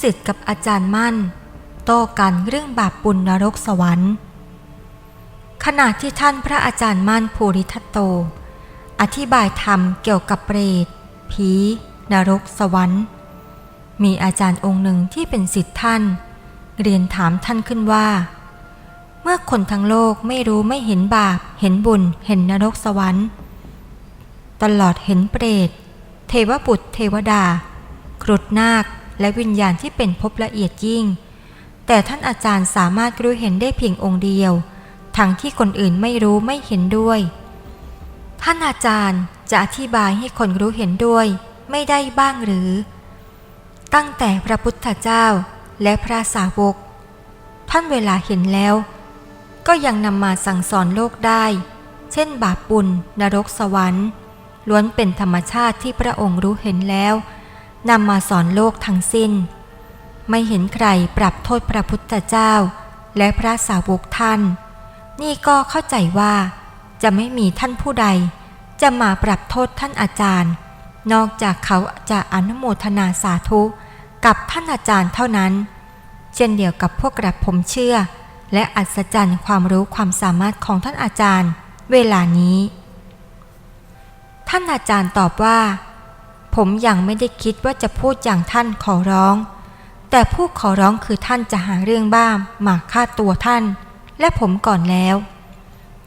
ศิษย์กับอาจารย์มั่น โต้กันเรื่องบาปบุญนรกสวรรค์ ขณะที่ท่านพระอาจารย์มั่นภูริทัตโต อธิบายธรรมเกี่ยวกับเปรตผี นรกสวรรค์ มีอาจารย์องค์หนึ่งที่เป็นศิษย์ท่าน เรียนถามท่านขึ้นว่า เมื่อคนทั้งโลกไม่รู้ไม่เห็นบาป เห็นบุญ เห็นนรกสวรรค์ ตลอดเห็นเปรต เทวบุตรเทวดาครุฑนาค และวิญญาณที่เป็นภพละเอียดยิ่ง แต่ท่านอาจารย์สามารถรู้เห็นได้เพียงองค์เดียว ทั้งที่คนอื่นไม่รู้ไม่เห็นด้วย ท่านอาจารย์จะอธิบายให้คนรู้เห็นด้วย ไม่ได้บ้างหรือ ตั้งแต่พระพุทธเจ้าและพระสาวก ท่านเวลาเห็นแล้ว ก็ยังนำมาสั่งสอนโลกได้ เช่น บาปบุญนรกสวรรค์ล้วนเป็นธรรมชาติที่พระองค์รู้เห็นแล้ว นำมาสอนโลกทั้งสิ้น ไม่เห็นใครปรับโทษพระพุทธเจ้า และพระสาวกท่าน นี่ก็เข้าใจว่า จะไม่มีท่านผู้ใด จะมาปรับโทษท่านอาจารย์ นอกจากเขาจะอนุโมทนาสาธุกับท่านอาจารย์เท่านั้น เช่นเดียวกับพวกกระผมเชื่อ และอัศจรรย์ความรู้ความสามารถของท่านอาจารย์ เวลานี้ ท่านอาจารย์ตอบว่า ผมยังไม่ได้คิดว่าจะพูดอย่างท่านขอร้อง แต่ผู้ขอร้องคือท่านจะหาเรื่องบ้ามมาฆ่าตัวท่าน และผมก่อนแล้ว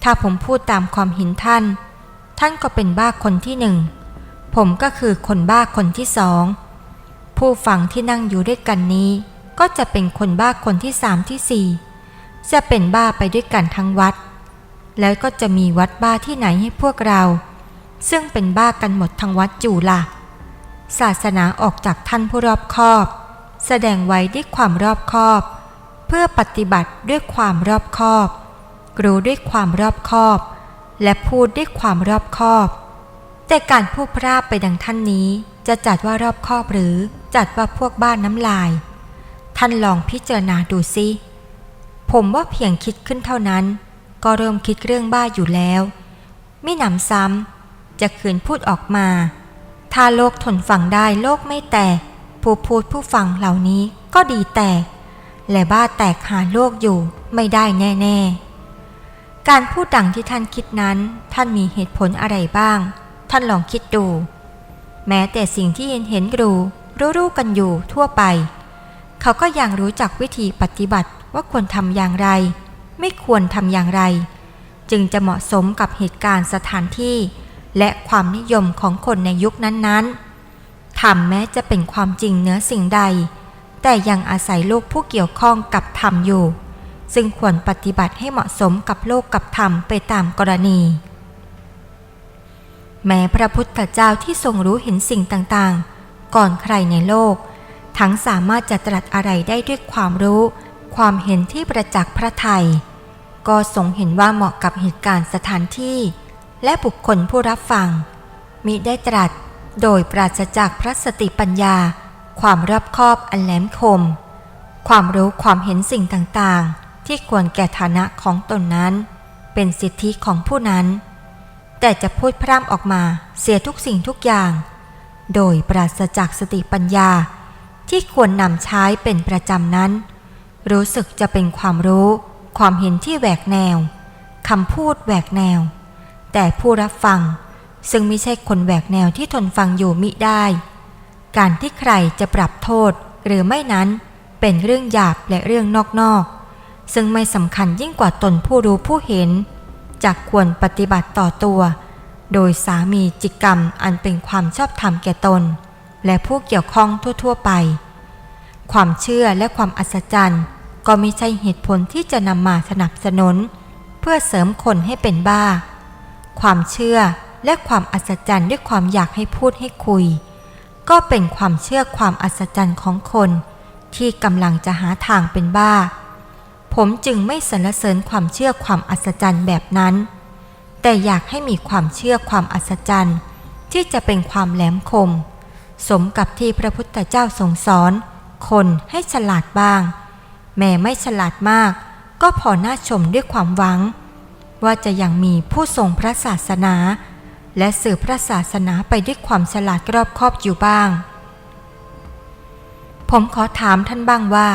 ถ้าผมพูดตามความเห็นท่าน ท่านก็เป็นบ้าคนที่หนึ่ง ผมก็คือคนบ้าคนที่สอง ผู้ฟังที่นั่งอยู่ด้วยกันนี้ ก็จะเป็นคนบ้าคนที่สามที่สี่ จะเป็นบ้าไปด้วยกันทั้งวัด แล้วก็จะมีวัดบ้าที่ไหนให้พวกเรา ซึ่งเป็นบ้ากันหมดทั้งวัดจู่ล่ะ ศาสนาออกจากท่านผู้รอบคอบ แสดงไว้ด้วยความรอบคอบ เพื่อปฏิบัติด้วยความรอบคอบ รู้ด้วยความรอบคอบ และพูดด้วยความรอบคอบ แต่การพูดพราไปดังท่านนี้ จะจัดว่ารอบคอบหรือจัดว่าพวกบ้านน้ำลาย ท่านลองพิจารณาดูสิผมว่าเพียงคิดขึ้นเท่านั้น ก็เริ่มคิดเรื่องบ้าอยู่แล้ว ไม่หนำซ้ำจะคืนพูดออกมา ถ้าโลกทนฟังได้โลกไม่แตก ผู้พูดผู้ฟังเหล่านี้ก็ดีแตก และบ้าแตกหาโลกอยู่ไม่ได้แน่ๆ การพูดดังที่ท่านคิดนั้น ท่านมีเหตุผลอะไรบ้าง ท่านลองคิดดู แม้แต่สิ่งที่เห็นเห็นรู้รู้ๆกันอยู่ทั่วไป เขาก็ยังรู้จักวิธีปฏิบัติว่าควรทำอย่างไร ไม่ควรทำอย่างไร จึงจะเหมาะสมกับเหตุการณ์สถานที่ และความนิยมของคนในยุคนั้นๆธรรมแม้จะเป็นความจริงเหนือสิ่งใด แต่ยังอาศัยโลกผู้เกี่ยวข้องกับธรรมอยู่ ซึ่งควรปฏิบัติให้เหมาะสมกับโลกกับธรรมไปตามกรณี แม้พระพุทธเจ้าที่ทรงรู้เห็นสิ่งต่างๆ ก่อนใครในโลก ทั้งสามารถจะตรัสอะไรได้ด้วยความรู้ ความเห็นที่ประจักษ์พระไทยก็ทรงเห็นว่าเหมาะกับเหตุการณ์สถานที่ และบุคคลผู้รับฟัง มิได้ตรัสโดยปราศจากพระสติปัญญา ความรอบคอบอันแหลมคม ความรู้ความเห็นสิ่งต่างๆ ที่ควรแก่ฐานะของตนนั้น เป็นสิทธิของผู้นั้น แต่จะพูดพร่ำออกมาเสียทุกสิ่งทุกอย่าง โดยปราศจากสติปัญญา ที่ควรนำใช้เป็นประจำนั้น รู้สึกจะเป็นความรู้ ความเห็นที่แหวกแนวคำพูดแหวกแนว แต่ผู้รับฟัง ซึ่งไม่ใช่คนแหวกแนวที่ทนฟังอยู่มิได้ การที่ใครจะปรับโทษหรือไม่นั้นเป็นเรื่องหยาบและเรื่องนอกๆ ซึ่งไม่สำคัญยิ่งกว่าตนผู้รู้ผู้เห็นจากควรปฏิบัติต่อตัว โดยสามีจิตกรรมอันเป็นความชอบธรรมแก่ตน และผู้เกี่ยวข้องทั่ว ๆ ไป ความเชื่อและความอัศจรรย์ก็ไม่ใช่เหตุผลที่จะนำมาสนับสนุน เพื่อเสริมคนให้เป็นบ้า ความเชื่อและความอัศจรรย์ด้วยความอยากให้พูดให้คุย ก็เป็นความเชื่อความอัศจรรย์ของคน ที่กำลังจะหาทางเป็นบ้า ผมจึงไม่สรรเสริญความเชื่อความอัศจรรย์แบบนั้น แต่อยากให้มีความเชื่อความอัศจรรย์ ที่จะเป็นความแหลมคม สมกับที่พระพุทธเจ้าทรงสอน คนให้ฉลาดบ้าง แม้ไม่ฉลาดมาก ก็พอน่าชมด้วยความหวัง ว่าจะยังมีผู้ทรงพระศาสนา และสื่อพระศาสนาไปด้วยความฉลาดรอบคอบอยู่บ้าง ผมขอถามท่านบ้างว่า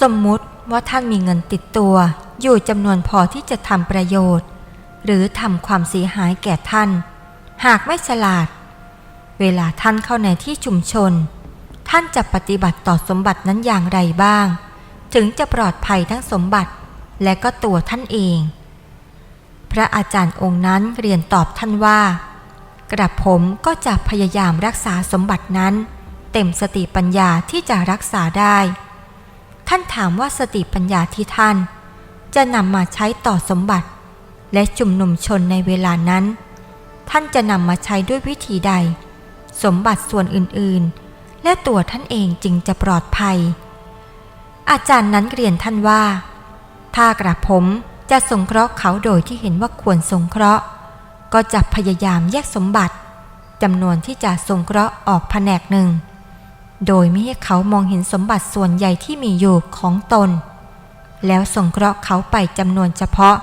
สมมุติว่าท่านมีเงินติดตัว อยู่จำนวนพอที่จะทำประโยชน์ หรือทำความเสียหายแก่ท่าน หากไม่ฉลาด เวลาท่านเข้าในที่ชุมชน ท่านจะปฏิบัติต่อสมบัตินั้นอย่างไรบ้าง ถึงจะปลอดภัยทั้งสมบัติและก็ตัวท่านเอง ระอาจารย์องค์นั้นเรียนตอบท่านว่า กระผมก็จะพยายามรักษาสมบัตินั้น เต็มสติปัญญาที่จะรักษาได้ ท่านถามว่าสติปัญญาที่ท่าน จะนำมาใช้ต่อสมบัติ และจุมนุมชนในเวลานั้น ท่านจะนำมาใช้ด้วยวิธีใด สมบัติส่วนอื่นๆ และตัวท่านเองจึงจะปลอดภัย อาจารย์นั้นเรียนท่านว่า ถ้ากระผม จะสงเคราะห์เขาโดยที่เห็นว่าควรสงเคราะห์ ก็จะพยายามแยกสมบัติจำนวนที่จะสงเคราะห์ออกแผนกหนึ่ง โดยไม่ให้เขามองเห็นสมบัติส่วนใหญ่ที่มีอยู่ของตน แล้วสงเคราะห์เขาไปจำนวนเฉพาะ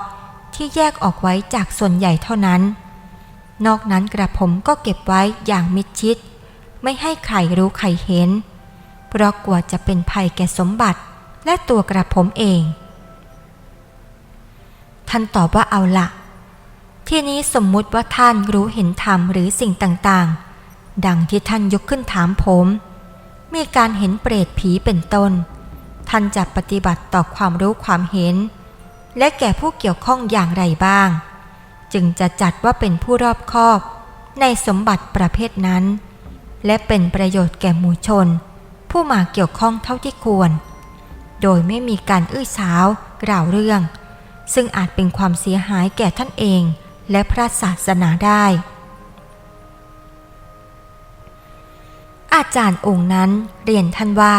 ที่แยกออกไว้จากส่วนใหญ่เท่านั้น นอกนั้นกระผมก็เก็บไว้อย่างมิดชิด ไม่ให้ใครรู้ใครเห็น เพราะกลัวจะเป็นภัยแก่สมบัติและตัวกระผมเอง ท่านตอบว่าเอาละที่นี้สมมุติว่าท่านรู้เห็นธรรมหรือสิ่งต่างๆ ดังที่ท่านยกขึ้นถามผม มีการเห็นเปรตผีเป็นต้น ท่านจะปฏิบัติต่อความรู้ความเห็น และแก่ผู้เกี่ยวข้องอย่างไรบ้าง จึงจะจัดว่าเป็นผู้รอบคอบในสมบัติประเภทนั้น และเป็นประโยชน์แก่หมู่ชน ผู้มาเกี่ยวข้องเท่าที่ควร โดยไม่มีการอื้อฉาวกล่าวเรื่อง ซึ่งอาจเป็นความเสียหายแก่ท่านเองและพระศาสนาได้ อาจารย์องค์นั้นเรียนท่านว่า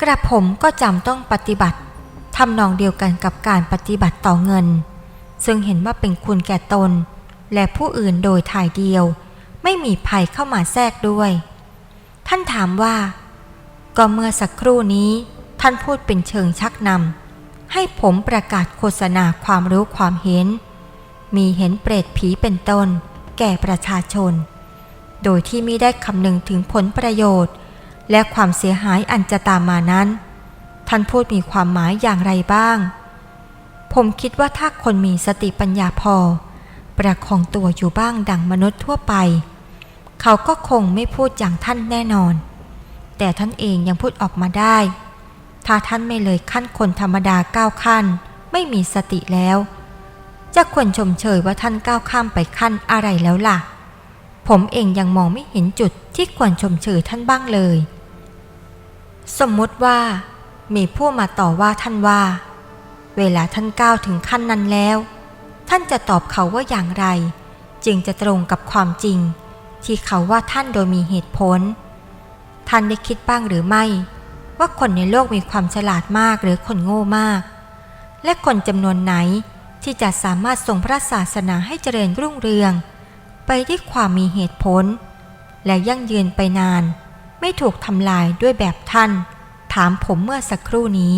กระผมก็จำต้องปฏิบัติทำนองเดียวกันกับการปฏิบัติต่อเงิน ซึ่งเห็นว่าเป็นคุณแก่ตน และผู้อื่นโดยถ่ายเดียว ไม่มีภัยเข้ามาแทรกด้วย ท่านถามว่า ก็เมื่อสักครู่นี้ท่านพูดเป็นเชิงชักนำ ให้ผมประกาศโฆษณาความรู้ความเห็น มีเห็นเปรตผีเป็นต้น แก่ประชาชน โดยที่ไม่ได้คำนึงถึงผลประโยชน์ และความเสียหายอันจะตามมานั้น ท่านพูดมีความหมายอย่างไรบ้าง ผมคิดว่าถ้าคนมีสติปัญญาพอ ประคองตัวอยู่บ้างดังมนุษย์ทั่วไป เขาก็คงไม่พูดอย่างท่านแน่นอน แต่ท่านเองยังพูดออกมาได้ ถ้าท่านไม่เลยขั้นคนธรรมดาก้าวขั้น ไม่มีสติแล้ว จะควรชมเชยว่าท่านก้าวข้ามไปขั้นอะไรแล้วล่ะ ผมเองยังมองไม่เห็นจุดที่ควรชมเชยท่านบ้างเลย สมมติว่า มีผู้มาต่อว่าท่านว่า เวลาท่านก้าวถึงขั้นนั้นแล้ว ท่านจะตอบเขาว่าอย่างไร จึงจะตรงกับความจริง ที่เขาว่าท่านโดยมีเหตุผล ท่านได้คิดบ้างหรือไม่ ว่าคนในโลกมีความฉลาดมากหรือคนโง่มาก และคนจำนวนไหนที่จะสามารถทรงพระศาสนาให้เจริญรุ่งเรือง ไปด้วยความมีเหตุผล และยั่งยืนไปนาน ไม่ถูกทำลายด้วยแบบท่าน ถามผมเมื่อสักครู่นี้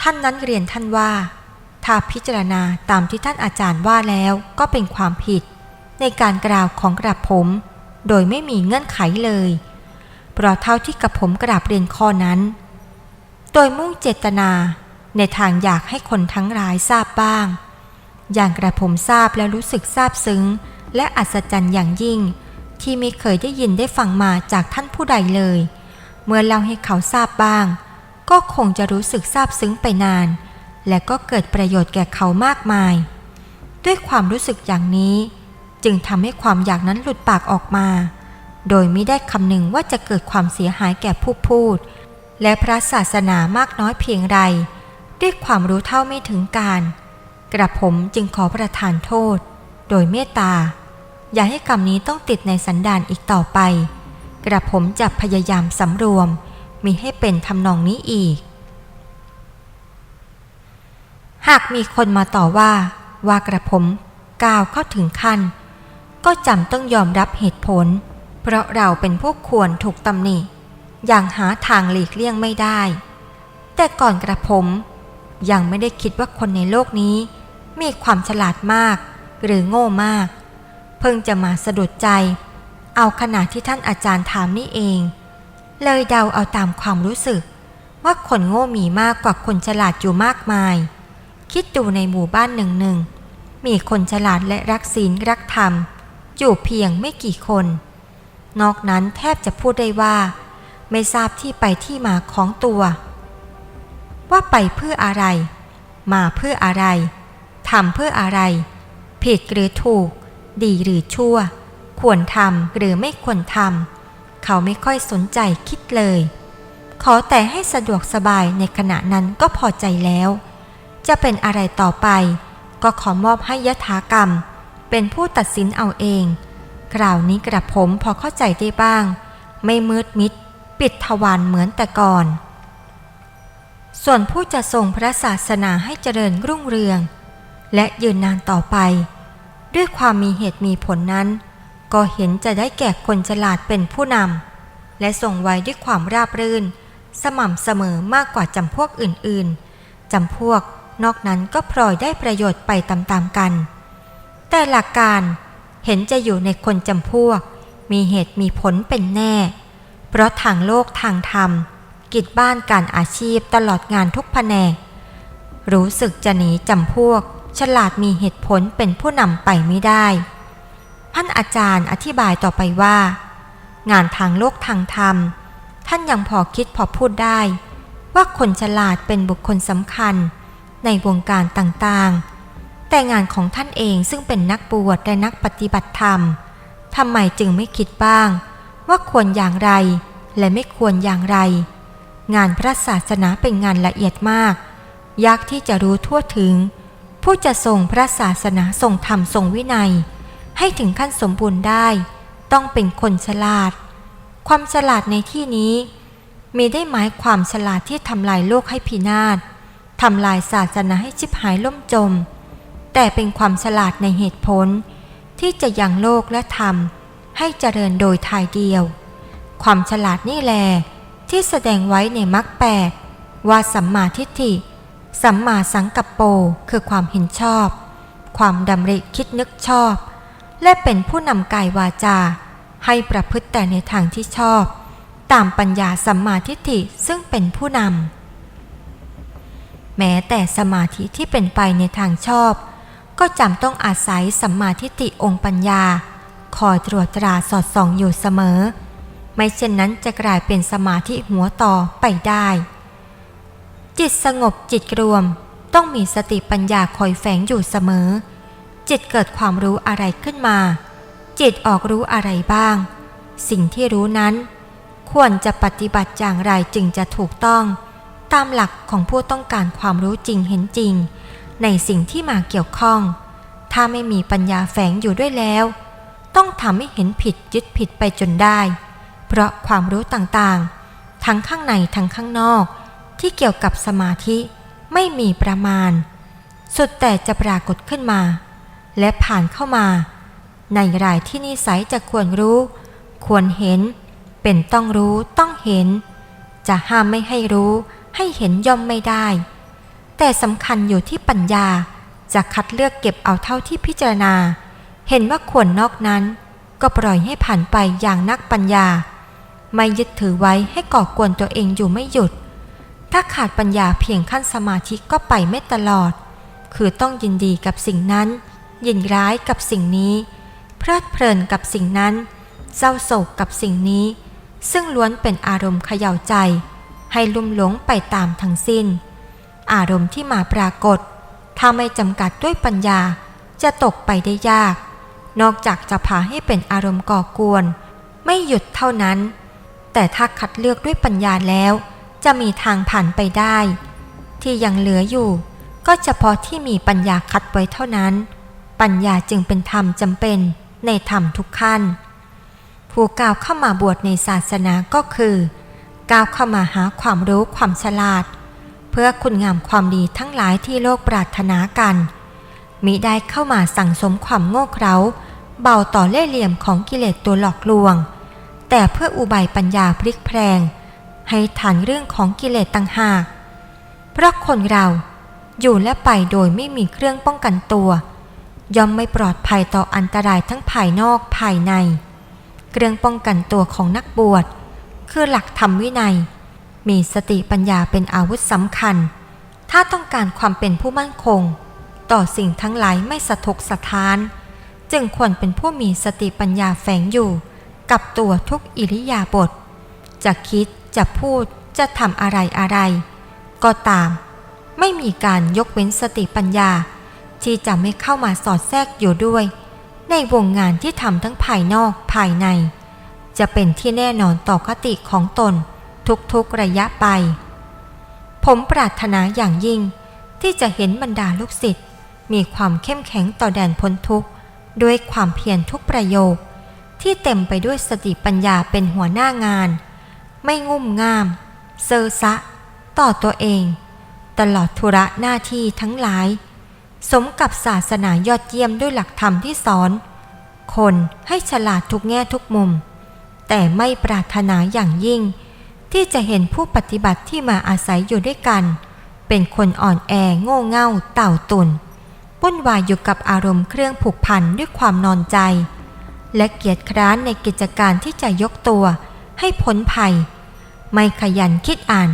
ท่านนั้นเรียนท่านว่า ถ้าพิจารณาตามที่ท่านอาจารย์ว่าแล้วก็เป็นความผิด ในการกล่าวของกระผม โดยไม่มีเงื่อนไขเลย เพราะเท่าที่กระผมกราบเรียนข้อนั้น โดยมุ่งเจตนาในทางอยากให้คนทั้งหลายทราบบ้าง อย่างกระผมทราบแล้วรู้สึกซาบซึ้ง และอัศจรรย์อย่างยิ่ง ที่ไม่เคยได้ยินได้ฟังมาจากท่านผู้ใดเลย เมื่อเล่าให้เขาทราบบ้าง ก็คงจะรู้สึกซาบซึ้งไปนาน และก็เกิดประโยชน์แก่เขามากมาย ด้วยความรู้สึกอย่างนี้ จึงทำให้ความอยากนั้นหลุดปากออกมา โดยไม่ได้คำนึงว่าจะเกิดความเสียหายแก่ผู้พูด และพระศาสนามากน้อยเพียงใด ด้วยความรู้เท่าไม่ถึงการ กระผมจึงขอประทานโทษ โดยเมตตา อย่าให้กรรมนี้ต้องติดในสันดานอีกต่อไป กระผมจะพยายามสำรวม มีให้เป็นทำนองนี้อีก หากมีคนมาต่อว่า ว่ากระผมก้าวเข้าถึงขั้น ก็จำต้องยอมรับเหตุผล เพราะเราเป็นผู้ควรถูกตำหนิ อย่างหาทางหลีกเลี่ยงไม่ได้ แต่ก่อนกระผม ยังไม่ได้คิดว่าคนในโลกนี้ มีความฉลาดมาก หรือโง่มาก เพิ่งจะมาสะดุดใจ เอาขณะที่ท่านอาจารย์ถามนี่เอง เลยเดาเอาตามความรู้สึก ว่าคนโง่มีมากกว่าคนฉลาดอยู่มากมาย คิดดูในหมู่บ้านหนึ่งหนึ่งมีคนฉลาดและรักศีลรักธรรมอยู่เพียงไม่กี่คน นอกนั้นแทบจะพูดได้ว่า ไม่ทราบที่ไปที่มาของตัว ว่าไปเพื่ออะไร มาเพื่ออะไรทำเพื่ออะไร ผิดหรือถูก ดีหรือชั่ว ควรทำหรือไม่ควรทำเขาไม่ค่อยสนใจคิดเลย ขอแต่ให้สะดวกสบายในขณะนั้นก็พอใจแล้ว จะเป็นอะไรต่อไป ก็ขอมอบให้ยถากรรม เป็นผู้ตัดสินเอาเอง คราวนี้กระผมพอเข้าใจได้บ้าง ไม่มืดมิด ปิดทวารเหมือนแต่ก่อน ส่วนผู้จะทรงพระศาสนาให้เจริญรุ่งเรือง และยืนนานต่อไป ด้วยความมีเหตุมีผลนั้น ก็เห็นจะได้แก่คนฉลาดเป็นผู้นำและทรงไว้ด้วยความราบรื่น สม่ำเสมอมากกว่าจำพวกอื่นๆจำพวกนอกนั้นก็พลอยได้ประโยชน์ไปตามๆกัน แต่หลักการ เห็นจะอยู่ในคนจำพวก มีเหตุมีผลเป็นแน่ เพราะทางโลกทางธรรม กิจบ้านการอาชีพตลอดงานทุกแผนก รู้สึกจะหนีจำพวก ฉลาดมีเหตุผลเป็นผู้นำไปไม่ได้ท่านอาจารย์อธิบายต่อไปว่า งานทางโลกทางธรรม ท่านยังพอคิดพอพูดได้ ว่าคนฉลาดเป็นบุคคลสำคัญในวงการต่างๆ แต่งานของท่านเองซึ่งเป็นนักบวชและนักปฏิบัติธรรมทำไมจึงไม่คิดบ้าง ว่าควรอย่างไร และไม่ควรอย่างไร งานพระศาสนาเป็นงานละเอียดมาก ยากที่จะรู้ทั่วถึง ผู้จะทรงพระศาสนาทรงธรรมทรงวินัย ให้ถึงขั้นสมบูรณ์ได้ ต้องเป็นคนฉลาด ความฉลาดในที่นี้ มีได้หมายความฉลาดที่ทำลายโลกให้พินาศทำลายศาสนาให้ชิบหายล่มจม แต่เป็นความฉลาดในเหตุผล ที่จะยังโลกและธรรม ให้เจริญโดยทายเดียว ความฉลาดนี่แลที่แสดงไว้ในมรรคแปดว่าสัมมาทิฏฐิ สัมมาสังกัปโปคือความเห็นชอบ ความดำริคิดนึกชอบ และเป็นผู้นำกายวาจา ให้ประพฤติแต่ในทางที่ชอบ ตามปัญญาสัมมาทิฏฐิซึ่งเป็นผู้นำแม้แต่สมาธิที่เป็นไปในทางชอบ ก็จำต้องอาศัยสัมมาทิฏฐิองค์ปัญญา คอยตรวจตราสอดส่องอยู่เสมอ ไม่เช่นนั้นจะกลายเป็นสมาธิหัวต่อไปได้ จิตสงบจิตรวมต้องมีสติปัญญาคอยแฝงอยู่เสมอ จิตเกิดความรู้อะไรขึ้นมา จิตออกรู้อะไรบ้าง สิ่งที่รู้นั้น ควรจะปฏิบัติอย่างไรจึงจะถูกต้อง ตามหลักของผู้ต้องการความรู้จริงเห็นจริง ในสิ่งที่มาเกี่ยวข้อง ถ้าไม่มีปัญญาแฝงอยู่ด้วยแล้ว ต้องทำให้เห็นผิดยึดผิดไปจนได้ เพราะความรู้ต่างๆ ทั้งข้างในทั้งข้างนอก ที่เกี่ยวกับสมาธิไม่มีประมาณ สุดแต่จะปรากฏขึ้นมา และผ่านเข้ามา ในรายที่นิสัยจะควรรู้ ควรเห็น เป็นต้องรู้ต้องเห็น จะห้ามไม่ให้รู้ให้เห็นย่อมไม่ได้ แต่สำคัญอยู่ที่ปัญญาจะคัดเลือกเก็บเอาเท่าที่พิจารณา เห็นว่าควรนอกนั้น ก็ปล่อยให้ผ่านไปอย่างนักปัญญา ไม่ยึดถือไว้ให้ก่อกวนตัวเองอยู่ไม่หยุด ถ้าขาดปัญญาเพียงขั้นสมาธิก็ไปไม่ตลอด คือต้องยินดีกับสิ่งนั้น ยินร้ายกับสิ่งนี้ เพลิดเพลินกับสิ่งนั้น เศร้าโศกกับสิ่งนี้ ซึ่งล้วนเป็นอารมณ์เขย่าใจ ให้ลุ่มหลงไปตามทั้งสิ้น อารมณ์ที่มาปรากฏ ถ้าไม่จำกัดด้วยปัญญาจะตกไปได้ยาก นอกจากจะพาให้เป็นอารมณ์ก่อกวน ไม่หยุดเท่านั้น แต่ถ้าคัดเลือกด้วยปัญญาแล้ว จะมีทางผ่านไปได้ ที่ยังเหลืออยู่ ก็เฉพาะที่มีปัญญาคัดไว้เท่านั้น ปัญญาจึงเป็นธรรมจำเป็นในธรรมทุกขั้น ผู้ก้าวเข้ามาบวชในศาสนาก็คือก้าวเข้ามาหาความรู้ความฉลาด เพื่อคุณงามความดีทั้งหลายที่โลกปรารถนากัน มิได้เข้ามาสั่งสมความโง่เขลาเบาต่อเล่ห์เหลี่ยมของกิเลสตัวหลอกลวง แต่เพื่ออุบายปัญญาพลิกแพลง ให้ทันเรื่องของกิเลสต่างหาก เพราะคนเราอยู่และไปโดยไม่มีเครื่องป้องกันตัว ย่อมไม่ปลอดภัยต่ออันตรายทั้งภายนอกภายใน เครื่องป้องกันตัวของนักบวช คือหลักธรรมวินัย มีสติปัญญาเป็นอาวุธสำคัญ ถ้าต้องการความเป็นผู้มั่นคง ต่อสิ่งทั้งหลายไม่สะทกสะท้าน จึงควรเป็นผู้มีสติปัญญาแฝงอยู่ กับตัวทุกอิริยาบถจะคิดจะพูดจะทำอะไรอะไร ก็ตาม ไม่มีการยกเว้นสติปัญญา ที่จะไม่เข้ามาสอดแทรกอยู่ด้วย ในวงงานที่ทำทั้งภายนอกภายใน จะเป็นที่แน่นอนต่อคติของตน ทุกๆระยะไป ผมปรารถนาอย่างยิ่งที่จะเห็นบรรดาลูกศิษย์มีความเข้มแข็งต่อแดนพ้นทุกข์ด้วยความเพียรทุกประโยค ที่เต็มไปด้วยสติปัญญาเป็นหัวหน้างาน ไม่งุ่มง่าม เซอร์ซะ ต่อตัวเอง ตลอดธุระหน้าที่ทั้งหลาย สมกับศาสนายอดเยี่ยมด้วยหลักธรรมที่สอน คนให้ฉลาดทุกแง่ทุกมุม แต่ไม่ปรารถนาอย่างยิ่ง ที่จะเห็นผู้ปฏิบัติที่มาอาศัยอยู่ด้วยกัน เป็นคนอ่อนแอโง่เง่าเต่าตุนวุ่นวายอยู่กับอารมณ์เครื่องผูกพันด้วยความนอนใจ และเกียจคร้านในกิจการที่จะยกตัวให้พ้นภัย ไม่ขยันคิดอ่าน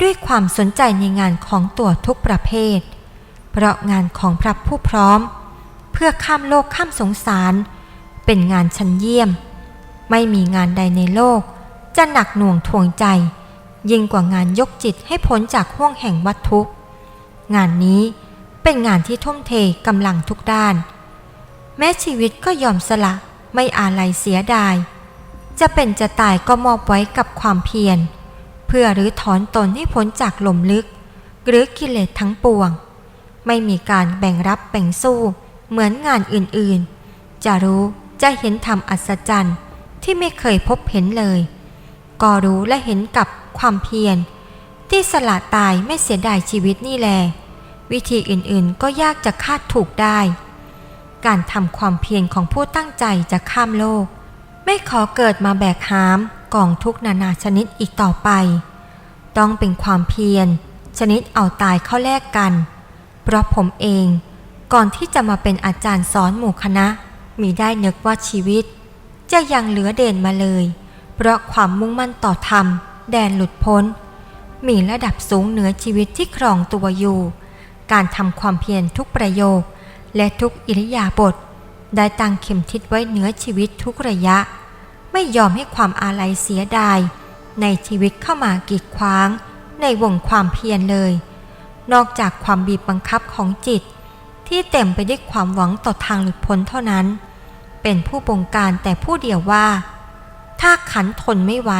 ด้วยความสนใจในงานของตัวทุกประเภท เพราะงานของพระผู้พร้อม เพื่อข้ามโลกข้ามสงสาร เป็นงานชั้นเยี่ยม ไม่มีงานใดในโลก จะหนักหน่วงทวงใจ ยิ่งกว่างานยกจิตให้พ้นจากห่วงแห่งวัตทุกงานนี้เป็นงานที่ทุ่มเทกำลังทุกด้าน แม้ชีวิตก็ยอมสละไม่อาลัยเสียดาย จะเป็นจะตายก็มอบไว้กับความเพียร เพื่อรื้อถอนตนให้พ้นจากหลมลึก หรือกิเลสทั้งปวง ไม่มีการแบ่งรับแบ่งสู้ เหมือนงานอื่นๆ จะรู้จะเห็นธรรมอัศจรรย์ที่ไม่เคยพบเห็นเลย ก็รู้และเห็นกับความเพียร ที่สละตายไม่เสียดายชีวิตนี่แล วิธีอื่นๆก็ยากจะคาดถูกได้ การทำความเพียรของผู้ตั้งใจจะข้ามโลก ไม่ขอเกิดมาแบกหามกองทุกนานาชนิดอีกต่อไป ต้องเป็นความเพียร ชนิดเอาตายเข้าแลกกัน เพราะผมเองก่อนที่จะมาเป็นอาจารย์สอนหมู่คณะ มีได้นึกว่าชีวิต จะยังเหลือเด่นมาเลย เพราะความมุ่งมั่นต่อธรรม แดนหลุดพ้น มีระดับสูงเหนือชีวิตที่ครองตัวอยู่ การทำความเพียรทุกประโยค และทุกอิริยาบถได้ตั้งเข็มทิศไว้เหนือชีวิตทุกระยะ ไม่ยอมให้ความอาลัยเสียดาย ในชีวิตเข้ามากีดขวาง ในวงความเพียรเลย นอกจากความบีบบังคับของจิต ที่เต็มไปด้วยความหวังต่อทางหลุดพ้นเท่านั้น เป็นผู้บงการแต่ผู้เดียวว่า ถ้าขันทนไม่ไหว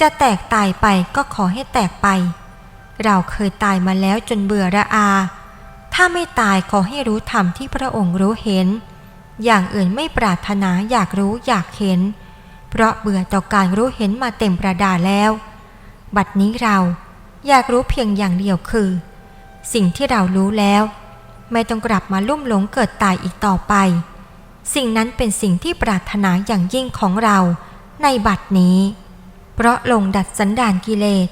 จะแตกตายไปก็ขอให้แตกไป เราเคยตายมาแล้วจนเบื่อระอา ถ้าไม่ตายขอให้รู้ธรรมที่พระองค์รู้เห็น อย่างอื่นไม่ปรารถนาอยากรู้อยากเห็น เพราะเบื่อต่อการรู้เห็นมาเต็มประดาแล้ว บัดนี้เราอยากรู้เพียงอย่างเดียวคือ สิ่งที่เรารู้แล้ว ไม่ต้องกลับมาลุ่มหลงเกิดตายอีกต่อไป สิ่งนั้นเป็นสิ่งที่ปรารถนาอย่างยิ่งของเรา ในบัดนี้ เพราะลงดัดสันดานกิเลส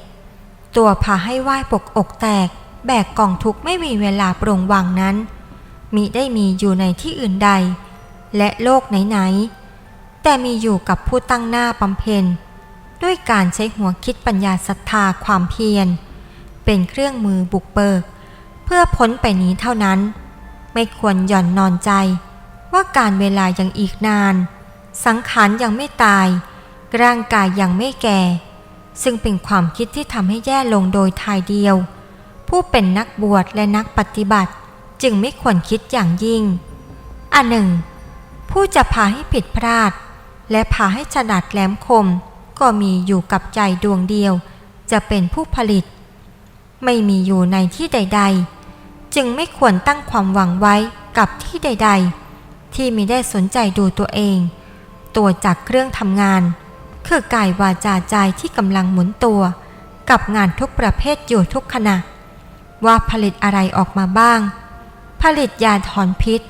ตัวพาให้ไหว้ปกอกแตก แบกกองทุกข์ไม่มีเวลาปรงวางนั้น มิได้มีอยู่ในที่อื่นใด และโลกไหนๆ แต่มีอยู่กับผู้ตั้งหน้าบำเพ็ญ ด้วยการใช้หัวคิดปัญญาศรัทธาความเพียร เป็นเครื่องมือบุกเบิก เพื่อพ้นไปนี้เท่านั้น ไม่ควรหย่อนนอนใจว่าการเวลายังอีกนาน สังขารยังไม่ตาย ร่างกายยังไม่แก่ ซึ่งเป็นความคิดที่ทำให้แย่ลงโดยทายเดียว ผู้เป็นนักบวชและนักปฏิบัติจึงไม่ควรคิดอย่างยิ่ง อันหนึ่ง ผู้จะพาให้ผิดพลาด และพาให้ฉลาดแหลมคม ก็มีอยู่กับใจดวงเดียว จะเป็นผู้ผลิต ไม่มีอยู่ในที่ใด ๆ จึงไม่ควรตั้งความหวังไว้กับที่ใด ๆ ที่มิได้สนใจดูตัวเอง ตัวจากเครื่องทำงาน คือกายวาจาใจที่กำลังหมุนตัว กับงานทุกประเภทอยู่ทุกขณะ ว่าผลิตอะไรออกมาบ้าง ผลิตยาถอนพิษ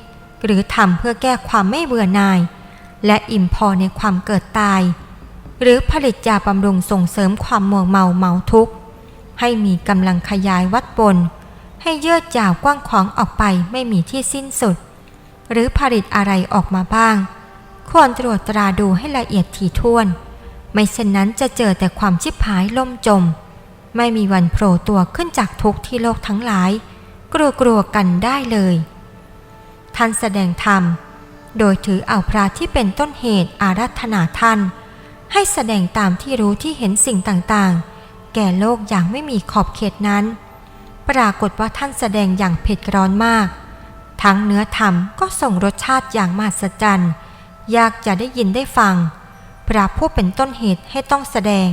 หรือทำเพื่อแก้ความไม่เบื่อหน่าย และอิ่มพอในความเกิดตาย หรือผลิตยาบำรุงส่งเสริมความมัวเมาเมาทุกข์ ให้มีกำลังขยายวัดบน ให้เยืดยาวกว้างขวางออกไปไม่มีที่สิ้นสุด หรือผลิตอะไรออกมาบ้างควรตรวจตราดูให้ละเอียดถี่ถ้วน ไม่เช่นนั้นจะเจอแต่ความชิบหายล่มจม ไม่มีวันโผล่ตัวขึ้นจากทุกข์ที่โลกทั้งหลาย กลัวกลัวๆกันได้เลย ท่านแสดงธรรม โดยถือเอาพระที่เป็นต้นเหตุอารัธนาท่าน ให้แสดงตามที่รู้ที่เห็นสิ่งต่างๆ แก่โลกอย่างไม่มีขอบเขตนั้น ปรากฏว่าท่านแสดงอย่างเผ็ดร้อนมาก ทั้งเนื้อธรรมก็ส่งรสชาติอย่างมหัศจรรย์ยากจะได้ยินได้ฟัง พระผู้เป็นต้นเหตุให้ต้องแสดง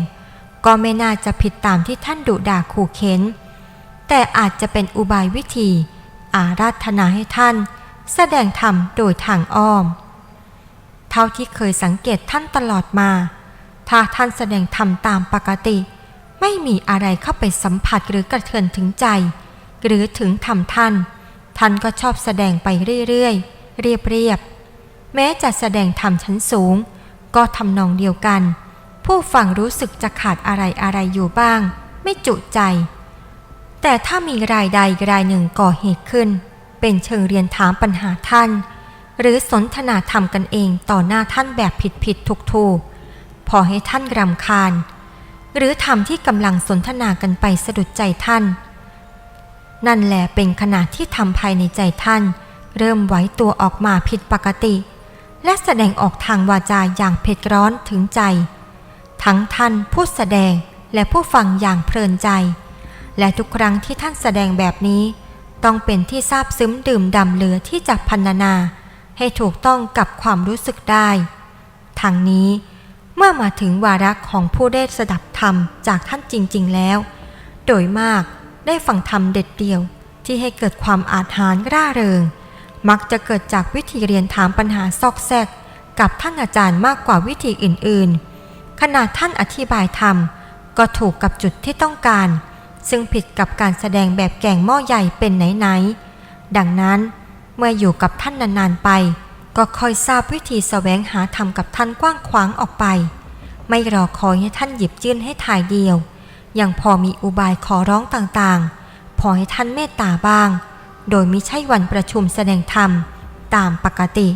ก็ไม่น่าจะผิดตามที่ท่านดุด่าขู่เข็นแต่อาจจะเป็นอุบายวิธี อาราธนาให้ท่าน แสดงธรรมโดยทางอ้อม เท่าที่เคยสังเกตท่านตลอดมา ถ้าท่านแสดงธรรมตามปกติ ไม่มีอะไรเข้าไปสัมผัสหรือกระเทือนถึงใจ หรือถึงธรรมท่าน ท่านก็ชอบแสดงไปเรื่อยๆเรียบๆแม้จะแสดงธรรมชั้นสูง ก็ทำนองเดียวกัน ผู้ฟังรู้สึกจะขาดอะไรอะไรอยู่บ้าง ไม่จุใจ แต่ถ้ามีรายใดรายหนึ่งก่อเหตุขึ้น เป็นเชิงเรียนถามปัญหาท่าน หรือสนทนาธรรมกันเองต่อหน้าท่านแบบผิดผิดถูกถูกพอให้ท่านรำคาญ หรือธรรมที่กำลังสนทนากันไปสะดุดใจท่าน นั่นแหละเป็นขณะที่ทำภายในใจท่าน เริ่มไหวตัวออกมาผิดปกติ และแสดงออกทางวาจาอย่างเผ็ดร้อนถึงใจ ทั้งท่านผู้แสดงและผู้ฟังอย่างเพลินใจ และทุกครั้งที่ท่านแสดงแบบนี้ ต้องเป็นที่ซาบซึ้มดื่มดำเหลือที่จะพันนา ให้ถูกต้องกับความรู้สึกได้ทางนี้เมื่อมาถึงวาระของผู้ได้สดับธรรมจากท่านจริง ๆ แล้ว โดยมากได้ฟังธรรมเด็ดเดียวที่ให้เกิดความอาถรรพ์ร่าเริง มักจะเกิดจากวิธีเรียนถามปัญหาซอกแซก กับท่านอาจารย์มากกว่าวิธีอื่นๆขนาดท่านอธิบายธรรม ก็ถูกกับจุดที่ต้องการ ซึ่งผิดกับการแสดงแบบแก่งหม้อใหญ่เป็นไหนๆดังนั้นเมื่ออยู่กับท่านนานๆไป ก็คอยทราบวิธีแสวงหาธรรมกับท่านกว้างขวางออกไป ไม่รอคอยให้ท่านหยิบยื่นให้ถ่ายเดียวยังพอมีอุบายขอร้องต่างๆ พอให้ท่านเมตตาบ้าง โดยมิใช่วันประชุมแสดงธรรมตามปกติ